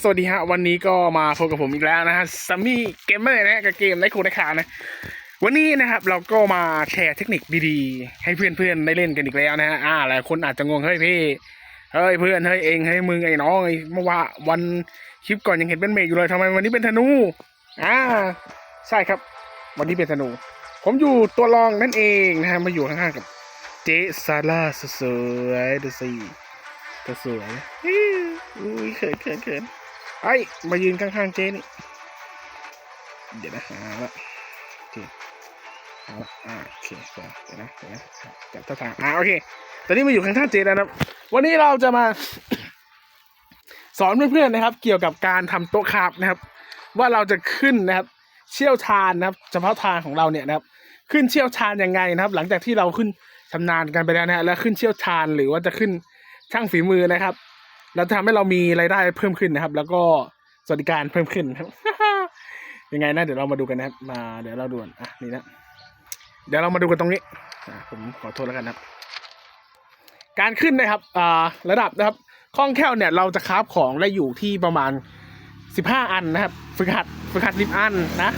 สวัสดีฮะ วันนี้ก็มาพบกับผมอีกแล้วนะฮะซัมมี่เกมเมอร์นะฮะกับเกมในคูในข่านะ วันนี้นะครับเราก็มาแชร์เทคนิคดีๆ ให้เพื่อนๆได้เล่นกันอีกแล้วนะฮะอ่าหลายคนอาจจะงงเฮ้ยพี่เฮ้ยเพื่อนเฮ้ยเองเฮ้ยมึงไอ้น้องไอ้เมื่อวานวันคลิปก่อนยังเห็นเป็นเมย์อยู่เลยทำไมวันนี้เป็นธนูอ่าใช่ครับ วันนี้เป็นธนู ผมอยู่ตัวรองนั่นเองนะฮะมาอยู่ข้างๆกับเจซาร่าสวยๆดูสิก็สวยอุ้ยเขินเขินเขิน ไอ้ยมายืนข้างๆเจ๊นี่เดี๋ยวนะหาละโอเคเอาละอ่าโอเคเดี๋ยวนะเดี๋ยวนะจับท่าทางอ่าโอเค ตอนนี้มาอยู่ข้างๆเจ๊แล้วนะวันนี้เราจะมา สอนเพื่อนๆนะครับ เกี่ยวกับการทำโต๊ะคาฟนะครับ ว่าเราจะขึ้นนะครับ เชี่ยวชาญนะครับ เฉพาะทางของเราเนี่ยนะครับ ขึ้นเชี่ยวชาญยังไงนะครับ หลังจากที่เราขึ้นชำนาญกันไปแล้วนะฮะแล้วขึ้นเชี่ยวชาญหรือว่าจะขึ้นช่างฝีมือนะครับ เราจะทำให้เรามีรายได้เพิ่มขึ้นนะครับ แล้วก็สวัสดิการเพิ่มขึ้นครับ ยังไงนะเดี๋ยวเรามาดูกันนะครับ มาเดี๋ยวเราดูกันอะนี่นะเดี๋ยวเรามาดูกันตรงนี้ผมขอโทษแล้วกันนะครับ การขึ้นนะครับอ่าระดับนะครับคล่องแคล่วเนี่ยเราจะคราฟของได้อยู่ที่ประมาณสิบห้าอันนะครับ ฝึกหัดฝึกหัดสิบอันนะ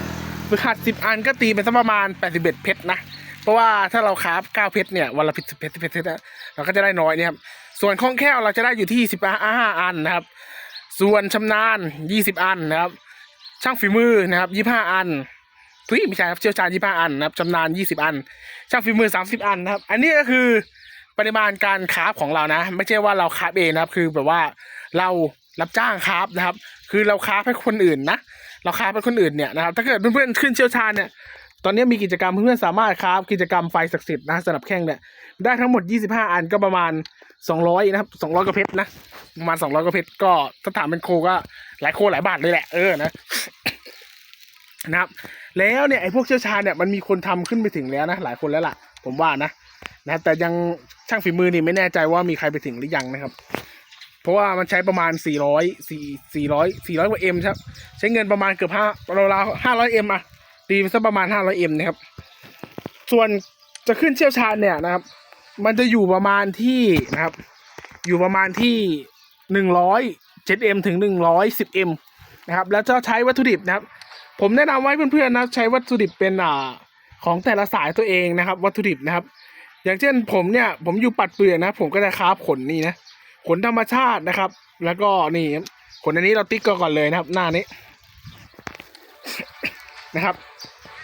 ฝึกหัดสิบอันก็ตีเป็นสักประมาณแปดสิบเอ็ดเพชรนะ เพราะว่าถ้าเราคราฟเก้าเพชรเนี่ยวันละเพชรเพชรเพชรเพชรเราก็จะได้น้อยเนี่ยครับ ส่วนคล่องแคล่วเราจะได้อยู่ที่สิบห้าอันนะครับ ส่วนชำนาญยี่สิบอันนะครับ ช่างฝีมือนะครับยี่ห้าอันทุยไม่ใช่ครับเชี่ยวชาญยี่ห้าอันนะครับชำนาญยี่สิบอัน ช่างฝีมือสามสิบอันนะครับ อันนี้ก็คือปริมาณการคราฟของเรานะ ไม่ใช่ว่าเราคราฟเองนะครับ คือแบบว่าเรารับจ้างคราฟนะครับ คือเราคราฟให้คนอื่นนะ เราคราฟให้คนอื่นเนี่ยนะครับ ถ้าเกิดเพื่อนๆขึ้นเชี่ยวชาญเนี่ย ตอนนี้มีกิจกรรมเพื่อนๆสามารถคราฟกิจกรรมไฟศักดิ์สิทธิ์นะสำหรับแข่งเนี่ยได้ทั้งหมด 25 อันก็ประมาณ 200นะครับ200กว่าเพชรนะประมาณ200กว่าเพชรก็ถ้าถามเป็นโคก็หลายโคหลายบาทเลยแหละเออนะนะครับ แล้วเนี่ยไอ้พวกเชี่ยวชาญเนี่ยมันมีคนทำขึ้นไปถึงแล้วนะหลายคนแล้วล่ะ ผมว่านะนะแต่ยังช่างฝีมือนี่ไม่แน่ใจว่ามีใครไปถึงหรือยังนะครับ เพราะว่ามันใช้ประมาณ 400 4 400 400กว่าเอ็มครับ ใช้เงินประมาณเกือบห้าราวๆ500เอ็มอะตีไปสักประมาณ 500เอ็มนะครับ ส่วนจะขึ้นเชี่ยวชาญเนี่ยนะครับ มันจะอยู่ประมาณที่นะครับ อยู่ประมาณที่หนึ่งร้อยเจ็ดเอ็มถึงหนึ่งร้อยสิบเอ็มนะครับ แล้วจะใช้วัตถุดิบนะครับ ผมแนะนำไว้เพื่อนๆนะใช้วัตถุดิบเป็นอ่าของแต่ละสายตัวเองนะครับ วัตถุดิบนะครับ อย่างเช่นผมเนี่ยผมอยู่ปัดเปลือกนะ ผมก็จะคราฟขนนี่นะขนธรรมชาตินะครับ แล้วก็นี่ขนอันนี้เราติ๊กก่อนเลยนะครับ หน้านี้นะครับ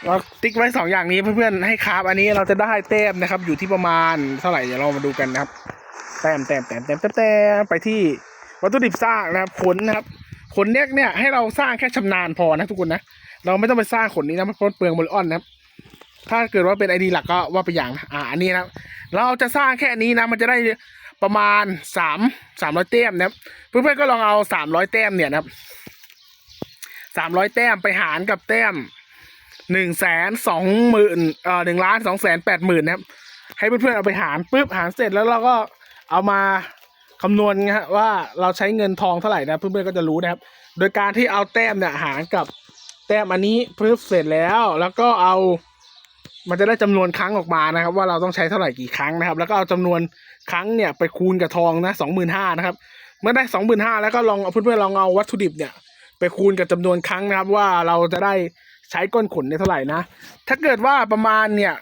เราติ๊กไว้สองอย่างนี้เพื่อนๆให้คราฟอันนี้เราจะได้แต้มนะครับ อยู่ที่ประมาณเท่าไหร่เดี๋ยวเรามาดูกันนะครับ แต้มแต้มแต้มแต้มแต้มไปที่วัตถุดิบสร้างนะครับขนนะครับขนเนี้ยเนี่ยให้เราสร้างแค่ชำนาญพอนะทุกคนนะเราไม่ต้องไปสร้างขนนี้นะมันเปลืองโมลิออนนะครับถ้าเกิดว่าเป็นไอดีหลักก็ว่าไปอย่างนะอ่าอันนี้นะเราจะสร้างแค่นี้นะมันจะได้ประมาณสามสามร้อยแต้มนะครับเพื่อนๆก็ลองเอาสามร้อยแต้มเนี่ยนะครับสามร้อยแต้มไปหารกับแต้ม หนึ่งแสนสองหมื่นเอ่อหนึ่งล้านสองแสนแปดหมื่นนะครับ ให้เพื่อนๆเอาไปหารปุ๊บหารเสร็จแล้วเราก็เอามาคำนวณนะฮะว่าเราใช้เงินทองเท่าไหร่นะเพื่อนๆก็จะรู้นะครับ โดยการที่เอาแต้มเนี่ยหารกับแต้มอันนี้ปุ๊บเสร็จแล้ว แล้วก็เอามันจะได้จำนวนครั้งออกมานะครับ ว่าเราต้องใช้เท่าไหร่กี่ครั้งนะครับ แล้วก็เอาจำนวนครั้งเนี่ยไปคูณกับทองนะสองหมื่นห้านะครับ เมื่อได้สองหมื่นห้าแล้วก็ลองเอาเพื่อนๆลองเอาวัตถุดิบเนี่ย ไปคูณกับจำนวนครั้งนะครับ ว่าเราจะได้ ใช้ก้นขนเนี่ยเท่าไหร่นะ ถ้าเกิดว่าประมาณเนี่ย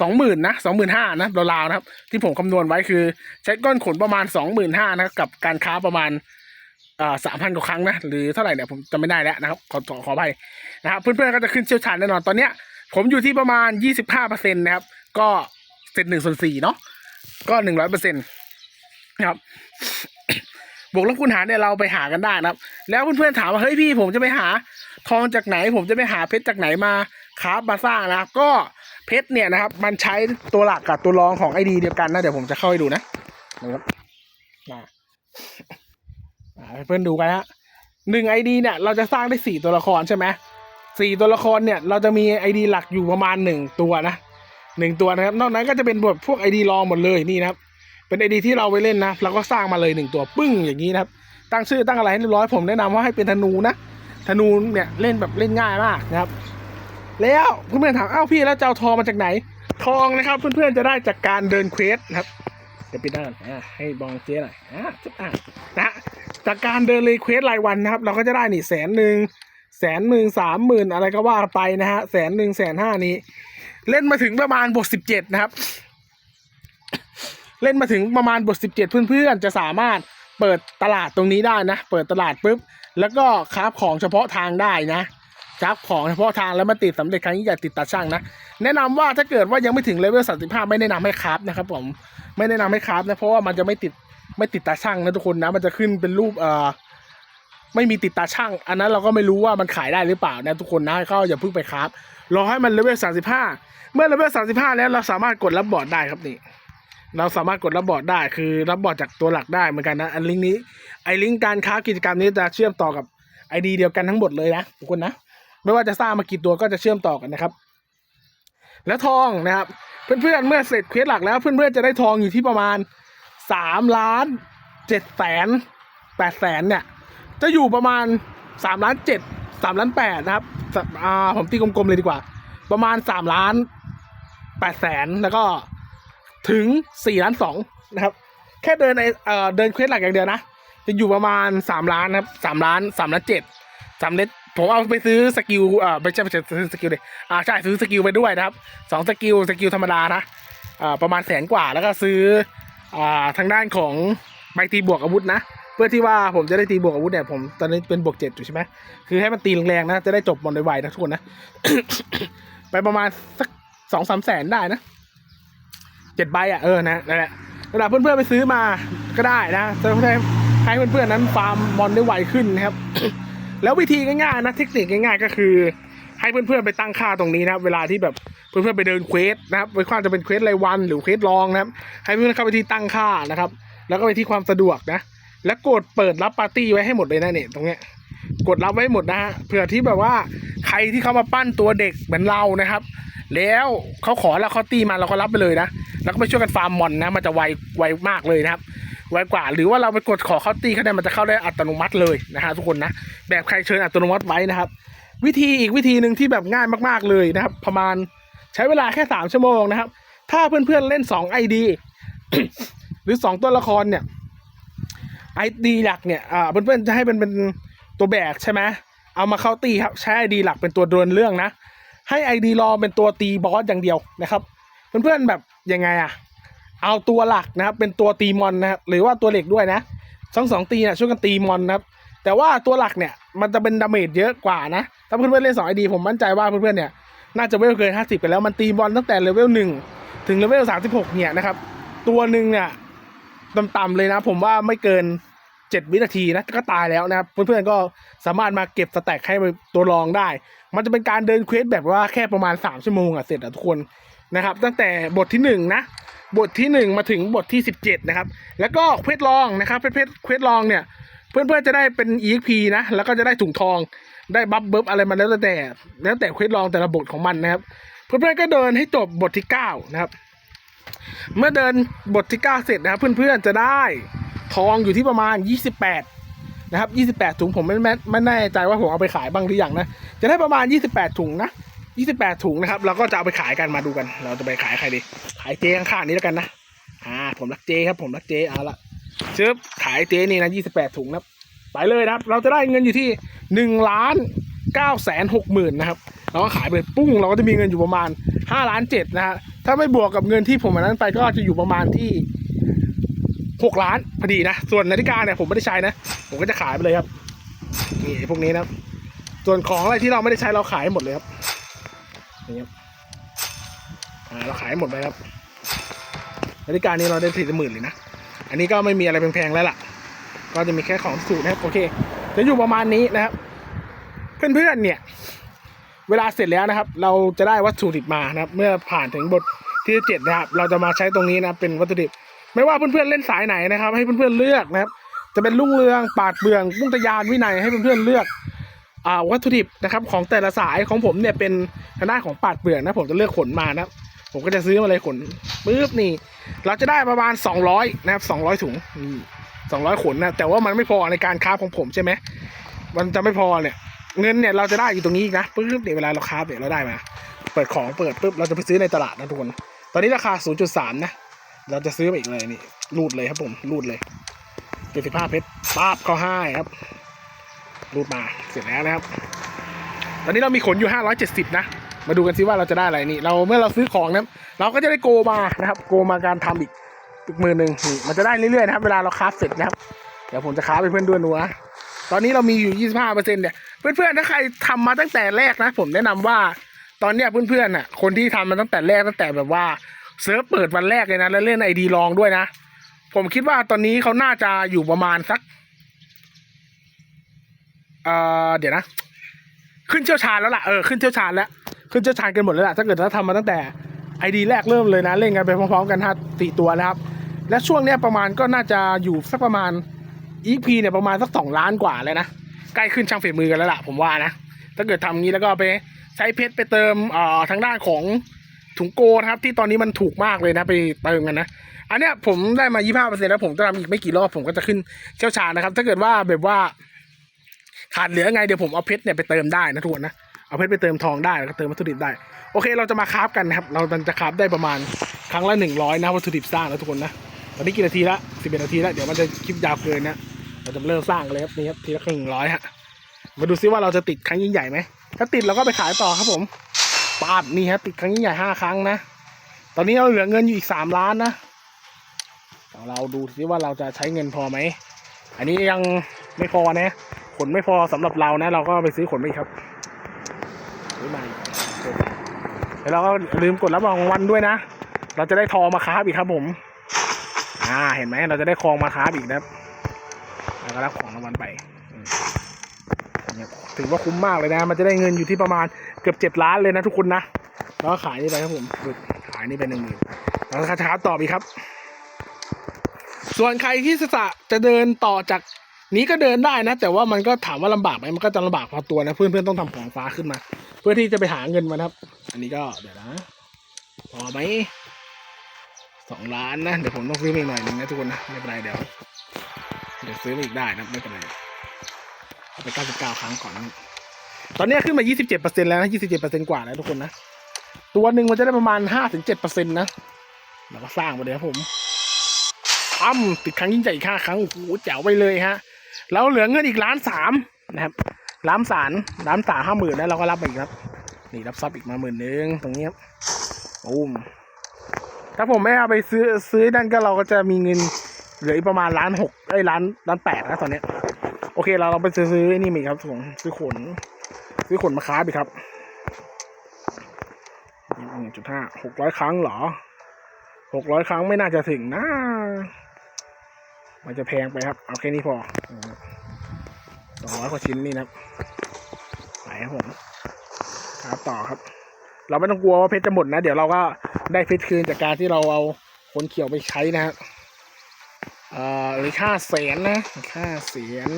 สองหมื่นนะสองหมื่นห้านะราวๆนะครับ ที่ผมคำนวณไว้คือ ใช้ก้อนขนประมาณสองหมื่นห้านะกับการค้าประมาณสามพันกว่าครั้งนะหรือเท่าไหร่เนี่ยผมจำไม่ได้แล้วนะครับ ขอขอขอภัยนะครับเพื่อนๆก็จะขึ้นเชี่ยวชาญแน่นอนตอนเนี้ย ผมอยู่ที่ประมาณยี่สิบห้าเปอร์เซ็นต์นะครับ ก็เสร็จหนึ่งส่วนสี่เนาะก็หนึ่งร้อยเปอร์เซ็นต์นะครับบวกลบคูณหารเนี่ยเราไปหากันได้นะครับ แล้วเพื่อนๆถามว่าเฮ้ยพี่ผมจะไปหา ทองจากไหนผมจะไปหาเพชรจากไหนมาคราฟมาสร้างนะครับ ก็เพชรเนี่ยนะครับ มันใช้ตัวหลักกับตัวรองของไอดีเดียวกันนะเดี๋ยวผมจะเข้าให้ดูนะนะครับอ่าเพื่อนดูกันฮะหนึ่งไอดีเนี่ยเราจะสร้างได้สี่ตัวละครใช่ไหมสี่ตัวละครเนี่ยเราจะมีไอดีหลักอยู่ประมาณหนึ่งตัวนะหนึ่งตัวนะครับ นอกนั้นก็จะเป็นบทพวกไอดีรองหมดเลยนี่นะครับ เป็นไอดีที่เราไปเล่นนะเราก็สร้างมาเลยหนึ่งตัวปึ้งอย่างนี้นะครับ ตั้งชื่อตั้งอะไรให้เรียบร้อยผมแนะนำว่าให้เป็นธนูนะ ธนูเนี่ยเล่นแบบเล่นง่ายมากนะครับ แล้วเพื่อนๆถามอ้าวพี่แล้วจะเอาทองมาจากไหน ทองนะครับเพื่อนๆจะได้จากการเดินเควสนะครับเดี๋ยวปิดหน้านให้บองเจ๊หน่อยอ่าจุ๊บอ่านะจากการเดินเรีเควสรายวันนะครับ เราก็จะได้นี่แสนหนึ่งแสนหนึ่งสามหมื่นอะไรก็ว่าไปนะฮะแสนหนึ่งแสนห้านี้ เล่นมาถึงประมาณบทสิบเจ็ดนะครับ เล่นมาถึงประมาณบทสิบเจ็ดเพื่อนๆจะสามารถเปิดตลาดตรงนี้ได้นะ เปิดตลาดปุ๊บ แล้วก็คราฟของเฉพาะทางได้นะคราฟของเฉพาะทางแล้วมาติดสำเร็จครั้งนี้อย่าติดตาช่างนะ แนะนำว่าถ้าเกิดว่ายังไม่ถึงเลเวลสามสิบห้าไม่แนะนำให้คราฟนะครับผมไม่แนะนำให้คราฟนะเพราะว่ามันจะไม่ติดไม่ติดตาช่างนะทุกคนนะ มันจะขึ้นเป็นรูปเอ่อไม่มีติดตาช่าง อันนั้นเราก็ไม่รู้ว่ามันขายได้หรือเปล่านะทุกคนนะก็อย่าเพิ่งไปคราฟรอให้มันเลเวลสามสิบห้าเมื่อเลเวลสามสิบห้าแล้วเราสามารถกดรับบอร์ดได้ครับนี่ เราสามารถกดรับบอร์ดได้ คือรับบอร์ดจากตัวหลักได้เหมือนกันนะอันลิงก์นี้ไอลิงก์การค้ากิจกรรมนี้จะเชื่อมต่อกับไอดีเดียวกันทั้งหมดเลยนะทุกคนนะไม่ว่าจะสร้างมากี่ตัวก็จะเชื่อมต่อกันนะครับ แล้วทองนะครับเพื่อนๆเมื่อเสร็จเควสหลักแล้วเพื่อนๆจะได้ทองอยู่ที่ประมาณสามล้านเจ็ดแสนแปดแสนเนี่ย จะอยู่ประมาณสามล้านเจ็ดสามล้านแปดนะครับอ่าผมตีกลมๆเลยดีกว่า ประมาณสามล้านแปดแสนแล้วก็ ถึงสี่ล้านสองนะครับ แค่เดินไอเอ่อเดินเควสหลักอย่างเดียวนะ จะอยู่ประมาณสามล้านนะครับสามล้านสามล้านเจ็ดสามเลนผมเอาไปซื้อสกิลเอ่อไม่ใช่ไม่ใช่ซื้อสกิลเลยอ่าใช่ซื้อสกิลไปด้วยนะครับสองสกิลสกิลธรรมดานะอ่าประมาณแสนกว่าแล้วก็ซื้ออ่าทางด้านของใบตีบวกอาวุธนะ เพื่อที่ว่าผมจะได้ตีบวกอาวุธเนี่ยผมตอนนี้เป็นบวกเจ็ดอยู่ใช่ไหมคือให้มันตีแรงๆนะจะได้จบบอลไวๆนะทุกคนนะ ไปประมาณสักสองสามแสนได้นะ เจ็ดใบอะเออนะนั่นแหละเวลาเพื่อนๆไปซื้อมาก็ได้นะจะได้ให้เพื่อนๆนั้นฟาร์มบอลได้ไวขึ้นนะครับ แล้ววิธีง่ายๆนะเทคนิคง่ายๆก็คือ ให้เพื่อนๆไปตั้งค่าตรงนี้นะครับ เวลาที่แบบเพื่อนๆไปเดินเควสนะครับไม่ว่าจะเป็นเควสรายวันหรือเควสรองนะครับ ให้เพื่อนๆเข้าไปที่ตั้งค่านะครับ แล้วก็ไปที่ความสะดวกนะ แล้วกดเปิดรับปาร์ตี้ไว้ให้หมดเลยนะเนี่ยตรงเนี้ยกดรับไว้หมดนะฮะเผื่อที่แบบว่าใครที่เขามาปั้นตัวเด็กเหมือนเรานะครับ แล้วเขาขอแล้วเขาตีมาเราก็รับไปเลยนะแล้วก็ไปช่วยกันฟาร์มมอนนะ มันจะไวไวมากเลยนะครับ ไวกว่าหรือว่าเราไปกดขอเขาตีเขาได้มันจะเข้าได้อัตโนมัติเลยนะฮะทุกคนนะแบบใครเชิญอัตโนมัติไว้นะครับ วิธีอีกวิธีหนึ่งที่แบบง่ายมากๆเลยนะครับ ประมาณใช้เวลาแค่สามชั่วโมงนะครับ ถ้าเพื่อนๆเล่นสองไอดีหรือสองตัวละครเนี่ยไอดีหลักเนี่ยอ่าเพื่อนๆจะให้เป็นเป็นตัวแบกใช่ไหมเอามาเข้าตีครับใช้ไอดีหลักเป็นตัวดวลเรื่องนะ ให้ไอดีรอเป็นตัวตีบอสอย่างเดียวนะครับ เพื่อนๆแบบยังไงอะเอาตัวหลักนะครับ เป็นตัวตีมอนนะครับหรือว่าตัวเหล็กด้วยนะทั้งสองตีนะช่วยกันตีมอนนะครับ แต่ว่าตัวหลักเนี่ยมันจะเป็นดาเมจเยอะกว่านะ ถ้าเพื่อนๆเล่นสองไอดีผมมั่นใจว่าเพื่อนๆเนี่ยน่าจะเวลเกินห้าสิบไปแล้วมันตีบอลตั้งแต่เลเวลหนึ่งถึงเลเวลสามสิบหกเนี่ยนะครับ ตัวหนึ่งเนี่ยต่ำๆเลยนะ ผมว่าไม่เกินเจ็ดวินาทีนะก็ตายแล้วนะครับ เพื่อนๆก็สามารถมาเก็บสแต็กให้ตัวรองได้ มันจะเป็นการเดินเควสแบบว่าแค่ประมาณสามชั่วโมงอะเสร็จอะทุกคนนะครับ ตั้งแต่บทที่หนึ่งนะ บทที่หนึ่งมาถึงบทที่สิบเจ็ดนะครับ แล้วก็เควสรองนะครับเควสเควสรองเนี่ย เพื่อนๆจะได้เป็น EXP นะ แล้วก็จะได้ถุงทองได้บัฟเบิบอะไรมาแล้วแต่ แล้วแต่เควสรองแต่ละบทของมันนะครับ เพื่อนๆก็เดินให้จบบทที่เก้านะครับ เมื่อเดินบทที่เก้าเสร็จนะครับ เพื่อนๆจะได้ทองอยู่ที่ประมาณยี่สิบแปด นะครับยี่สิบแปดถุงผมไม่แม่ไม่แน่ใจว่าผมเอาไปขายบ้างหรือยังนะ จะได้ประมาณยี่สิบแปดถุงนะยี่สิบแปดถุงนะครับ เราก็จะเอาไปขายกันมาดูกัน เราจะไปขายใครดี ขายเจ๊ข้างๆนี้แล้วกันนะ อ่า ผมรักเจ๊ครับผมรักเจ๊เอาละเชิบขายเจ๊นี่นะยี่สิบแปดถุงนะไปเลยนะครับ เราจะได้เงินอยู่ที่หนึ่งล้านเก้าแสนหกหมื่นนะครับ เราก็ขายไปปุ้ง เราก็จะมีเงินอยู่ประมาณห้าล้านเจ็ดนะฮะ ถ้าไม่บวกกับเงินที่ผมอันนั้นไปก็จะอยู่ประมาณที่หกล้านพอดีนะ ส่วนนาฬิกาเนี่ยผมไม่ได้ใช้นะ ผมก็จะขายไปเลยครับนี่พวกนี้นะครับ ส่วนของอะไรที่เราไม่ได้ใช้เราขายให้หมดเลยครับนี่ครับอ่าเราขายให้หมดไปครับนาฬิกานี้เราได้สี่หมื่นเลยนะอันนี้ก็ไม่มีอะไรแพงๆแล้วล่ะ ก็จะมีแค่ของสูตรนะครับโอเคจะอยู่ประมาณนี้นะครับ เพื่อนๆเนี่ย เวลาเสร็จแล้วนะครับ เราจะได้วัตถุดิบมานะครับ เมื่อผ่านถึงบทที่เจ็ดนะครับ เราจะมาใช้ตรงนี้นะเป็นวัตถุดิบ ไม่ว่าเพื่อนๆเล่นสายไหนนะครับ ให้เพื่อนๆเลือกนะครับ จะเป็นลุ่งเรืองปาดเบืองมุ่งตะยานวินัยให้เพื่อนๆเลือกอ่าวัตถุดิบนะครับของแต่ละสายของผมเนี่ยเป็นทางด้านของปาดเบืองนะผมจะเลือกขนมานะผมก็จะซื้อมาเลยขนปึ๊บนี่ เราจะได้ประมาณสองร้อยนะครับสองร้อยถุงนี่สองร้อยขนนะแต่ว่ามันไม่พอในการค้าของผมใช่ไหมมันจะไม่พอเนี่ยเงินเนี่ยเราจะได้อยู่ตรงนี้อีกนะปึ๊บเดี๋ยวเวลาเราค้าเนี่ยเราได้มา เปิดของเปิดปุ๊บเราจะไปซื้อในตลาดนะทุกคน ตอนนี้ราคา 0.3 นะ เราจะซื้อไปอีกเลยนี่รูดเลยครับผมรูดเลย จ็ดสิบห้าเพชรป๊าบเข้าให้ครับรูดมาเสร็จแล้วนะครับ ตอนนี้เรามีขนอยู่ห้าร้อยเจ็ดสิบนะ มาดูกันซิว่าเราจะได้อะไรนี่ เราเมื่อเราซื้อของนะเราก็จะได้โกมานะครับ โกมาการทำอีกอีกมือหนึ่งนี่มันจะได้เรื่อยๆนะครับ เวลาเราคราฟเสร็จนะครับ เดี๋ยวผมจะคราฟให้เพื่อนด้วยนัวตอนนี้เรามีอยู่ยี่สิบห้าเปอร์เซ็นต์เนี่ย เพื่อนๆถ้าใครทำมาตั้งแต่แรกนะ ผมแนะนำว่าตอนเนี้ยเพื่อนๆน่ะคนที่ทำมาตั้งแต่แรกตั้งแต่แบบว่าเซิร์ฟเปิดวันแรกเลยนะแล้วเล่นไอดีลองด้วยนะ ผมคิดว่าตอนนี้เขาน่าจะอยู่ประมาณสักเอ่อเดี๋ยวนะ ขึ้นเชี่ยวชาญแล้วล่ะเออขึ้นเชี่ยวชาญแล้วขึ้นเชี่ยวชาญกันหมดแล้วล่ะถ้าเกิดเราทำมาตั้งแต่ไอดีแรกเริ่มเลยนะ เล่นกันไปพร้อมๆกันห้าสี่ตัวนะครับ และช่วงเนี้ยประมาณก็น่าจะอยู่สักประมาณอีพีเนี่ยประมาณสักสองล้านกว่าเลยนะใกล้ขึ้นช่างฝีมือกันแล้วล่ะผมว่านะถ้าเกิดทำงี้แล้วก็ไปใช้เพชรไปเติมเอ่อทางด้านของถุงโกนะครับ ที่ตอนนี้มันถูกมากเลยนะ ไปเติมกันนะ อันเนี้ยผมได้มา 25%แล้วผมจะทำอีกไม่กี่รอบผมก็จะขึ้นเชี่ยวชาญนะครับ ถ้าเกิดว่าแบบว่าขาดเหลือไงเดี๋ยวผมเอาเพชรเนี่ยไปเติมได้นะทุกคนนะเอาเพชรไปเติมทองได้แล้วก็เติมวัตถุดิบได้ โอเคเราจะมาคราฟกันนะครับเราจะคราฟได้ประมาณครั้งละหนึ่งร้อยนะวัตถุดิบสร้างนะทุกคนนะตอนนี้กี่นาทีละสิบเอ็ดนาทีล้วเดี๋ยวมันจะคลิปยาวเกินนะเราจะเริ่มสร้างกันเลยครับนี่ครับทีละครึ่งร้อยฮะมาดูซิว่าเราจะติดครั้งยิ่งใหญ่ไหมถ้าติดเราก็ไปขายต่อครับผมปาบนี่ฮะติดครั้งยิ่งใหญ่ห้าครั้งนะ ตอนนี้เราเหลือเงินอยู่อีกสามล้านนะ ดี๋ยวเราดูซิว่าเราจะใช้เงินพอไหม อันนี้ยังไม่พอนะ ขนไม่พอสำหรับเรานะ เราก็ไปซื้อขนไปอีกครับซื้อมาอีกแล้วเราก็ลืมกดรับรางวัลด้วยนะ เราจะได้ทองมาค้าบอีกครับผม อ่า เห็นไหมเราจะได้ทองมาค้าบอีกนะครับแล้วก็รับของรางวัลไปเนี่ยถือว่าคุ้มมากเลยนะ มันจะได้เงินอยู่ที่ประมาณเกือบเจ็ดล้านเลยนะทุกคนนะ แล้วขายนี่ไปครับผม ขายนี่ไปหนึ่งหมื่นแล้วก็ค้าต่ออีกครับ ส่วนใครที่จะจะเดินต่อจากนี้ก็เดินได้นะ แต่ว่ามันก็ถามว่าลำบากไหมมันก็จะลำบากพอตัวนะเพื่อนๆต้องทำของฟ้าขึ้นมา เพื่อที่จะไปหาเงินมาครับ อันนี้ก็เดี๋ยวนะพอไหมสองล้านนะเดี๋ยวผมต้องซื้ออีกหน่อยนึงนะทุกคนนะไม่เป็นไรเดี๋ยวเดี๋ยวซื้ออีกได้นะไม่เป็นไรเอาไปเก้าสิบเก้าครั้งก่อนตอนนี้ขึ้นมายี่สิบเจ็ดเปอร์เซ็นแล้วนะยี่สิบเจ็ดเปอร์เซ็นกว่าแล้วทุกคนนะตัวหนึ่งมันจะได้ประมาณห้าถึงเจ็ดเปอร์เซ็นต์นะเราก็สร้างมาเลยครับผม อ้ำติดครั้งยิ่งใหญ่อีกห้าครั้งโอ้โหแจ๋วไปเลยฮะเราเหลือเงินอีกล้านสามนะครับล้านสามล้านสามห้าหมื่นแล้วเราก็รับมาอีกครับ นี่รับซับอีกมาหมื่นนึงตรงนี้ครับอุ้มถ้าผมไม่เอาไปซื้อซื้อนั่นก็เราก็จะมีเงินเหลืออีกประมาณล้านหกไอ้ล้านล้านแปดนะตอนเนี้ยโอเคเราเราไปซื้อซื้อนี่มีครับผมซื้อขน ซื้อขนมาค้าไปครับหนึ่งจุดห้าหกร้อยครั้งเหรอหกร้อยครั้งไม่น่าจะถึงนะ มันจะแพงไปครับ เอาแค่นี้พอสองร้อยกว่าชิ้นนี่นะครับไปครับผมครับต่อครับ เราไม่ต้องกลัวว่าเพชรจะหมดนะ เดี๋ยวเราก็ได้เพชรคืนจากการที่เราเอาขนเขียวไปใช้นะครับเอ่อหรือค่าแสนนะ ค่าเสียน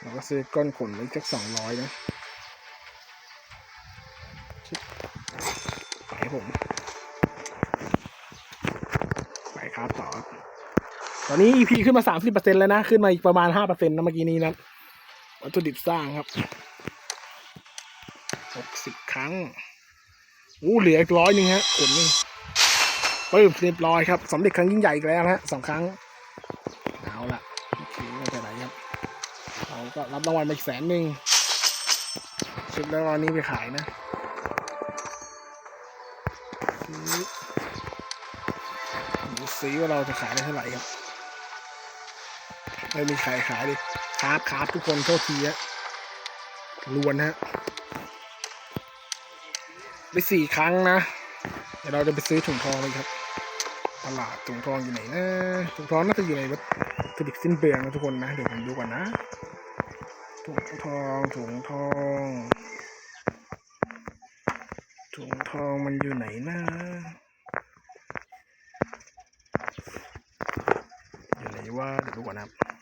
เราก็ซื้อก้อนขนไว้สักสองร้อยนะ ตอนนี้ EP ขึ้นมาสามสิบเปอร์เซ็นแล้วนะ ขึ้นมาอีกประมาณห้าเปอร์เซ็นต์นะเมื่อกี้นี้นะวัตถุดิบสร้างครับหกสิบครั้งอู้เหลืออีกร้อยหนึ่งฮะขนนี่ปึ้มเรียบร้อยครับสำเร็จครั้งยิ่งใหญ่อีกแล้วฮะสองครั้งเอาละโอเคไม่เป็นไรครับเราก็รับรางวัลมาอีกแสนหนึ่งเช็คแล้ววันนี้ไปขายนะดูซิว่าเราจะขายได้เท่าไหร่ครับ ไม่มีใครขายดิคาร์บคาร์บทุกคนโทษทีฮะลวนฮะไปสี่ครั้งนะ เดี๋ยวเราจะไปซื้อถุงทองเลยครับตลาดถุงทองอยู่ไหนนะถุงทองน่าจะอยู่ในวัตถุดิบสิ้นเปลืองนะทุกคนนะ เดี๋ยวผมดูก่อนนะ ถุงทองถุงทอง ถุงทองมันอยู่ไหนนะอยู่ไหนว่าเดี๋ยวดูก่อนนะครับ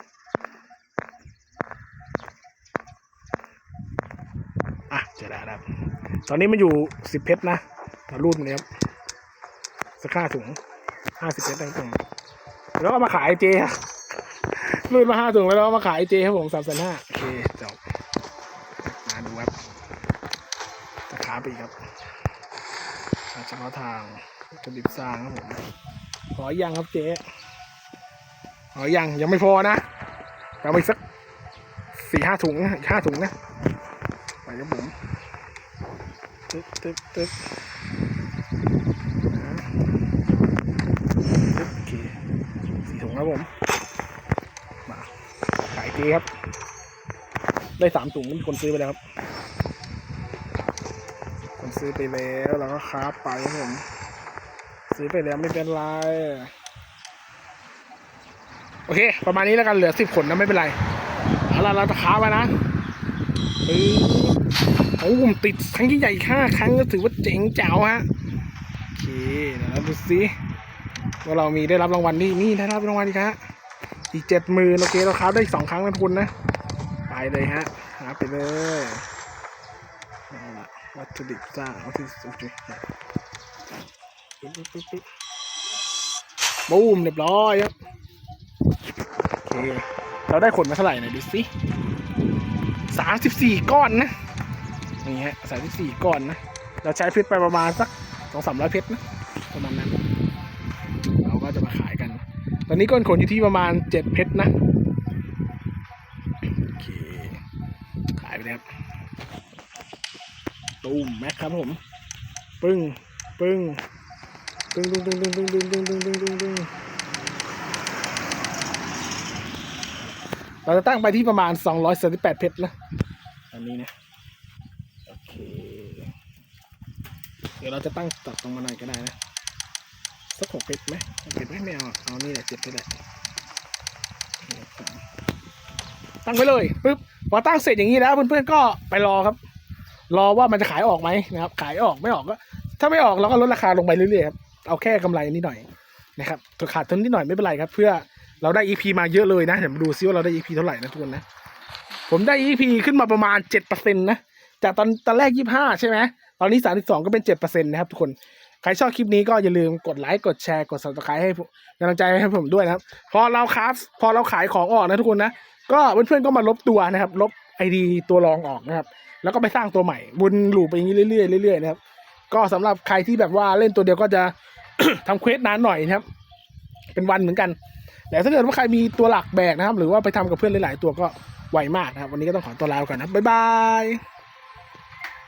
อะเจอแล้วนะครับ ตอนนี้มันอยู่สิบเพชรนะเรารูดมาเลยครับสักห้าถุงห้าสิบเพชรนะครับผมแล้วก็มาขายเจครับรูดมาห้าถุงแล้วก็มาขายเจครับผมสามแสนห้าโอเคจบมาดูครับจะขาไปอีกครับทางเฉพาะทางจะดิบสร้างครับผมขอยังครับเจ๊อ๋อยังยังไม่พอนะเอาไปสักสี่ห้าถุงนะอีกห้าถุงนะไปครับผม ตึ๊บตึ๊บตึ๊บตึ๊บโอเคสี่ถุงครับผม มาขายทีครับ ได้สามถุงมีคนซื้อไปแล้วครับ คนซื้อไปแล้วเราก็ค้าไปครับผม ซื้อไปแล้วไม่เป็นไร โอเค ประมาณนี้แล้วกันเหลือสิบขนนะไม่เป็นไรเอาล่ะเราจะค้าไปนะปึ๊ โอ้มติดครั้งที่ใหญ่ห้าครั้งก็ถือว่าเจ๋งแจ๋วฮะโอเคเดี๋ยวเราดูสิว่าเรามีได้รับรางวัลนี่นี่ได้รับรางวัลอีกฮะอีกเจ็ดหมื่นโอเคเราค้าได้อีกสองครั้งนะทุกคนนะไปเลยฮะหาไปเลยเอาละวัตถุดิบจ้าวัตถุดิบโอเคบูมเรียบร้อยครับโอเคเราได้ขนมาเท่าไหร่หน่อยดูสิสามสิบสี่ก้อนนะ นี่ฮะสามสิบสี่ก้อนนะ เราใช้เพชรไปประมาณสักสองสามร้อยเพชรนะประมาณนั้น เราก็จะมาขายกัน ตอนนี้ก้อนขนอยู่ที่ประมาณเจ็ดเพชรนะโอเคขายไปเลยครับตูมแม็กครับผมปึ้งปึ้งปึ้งปึ้งปึ้งปึ้งปึ้งปึ้งปึ้งปึ้งปึ้งปึ้งปึ้งเราจะตั้งไปที่ประมาณ238เพชรนะอันนี้นะ เคเดี๋ยวเราจะตั้งตัดตรงมาหน่อยก็ได้นะ สักหกเพชรไหมหกเพชรไม่ไม่เอาเอานี่แหละเจ็ดเพชรแหละตั้งไปเลยปึ๊บพอตั้งเสร็จอย่างนี้แล้วเพื่อนๆก็ไปรอครับ รอว่ามันจะขายออกไหมนะครับ ขายออกไม่ออกก็ถ้าไม่ออกเราก็ลดราคาลงไปเรื่อยๆครับเอาแค่กำไรนิดหน่อยนะครับตัวขาดทุนนิดหน่อยไม่เป็นไรครับ เพื่อเราได้ EP มาเยอะเลยนะเดี๋ยวมาดูซิว่าเราได้ EP เท่าไหร่นะทุกคนนะ ผมได้ EP ขึ้นมาประมาณเจ็ดเปอร์เซ็นต์นะ จากตอนตอนแรกยี่ห้าใช่ไหมตอนนี้สามสิบสองก็เป็นเจ็ดเปอร์เซ็นต์นะครับทุกคนใครชอบคลิปนี้ก็อย่าลืมกดไลค์กดแชร์กด subscribe ให้ผมกำลังใจให้ผมด้วยนะครับ พอเราคราฟพอเราขายของออกนะทุกคนนะก็เพื่อนๆก็มาลบตัวนะครับ ลบไอดีตัวรองออกนะครับ แล้วก็ไปสร้างตัวใหม่วนลูปไปอย่างนี้เรื่อยๆเรื่อยๆนะครับ ก็สำหรับใครที่แบบว่าเล่นตัวเดียวก็จะทำเควสนานหน่อยนะครับ เป็นวันเหมือนกัน แต่ถ้าเกิดว่าใครมีตัวหลักแบกนะครับ หรือว่าไปทำกับเพื่อนหลายๆ ตัวก็ไวมากนะครับ วันนี้ก็ต้องขอตัวลาไปก่อนนะบ๊ายบาย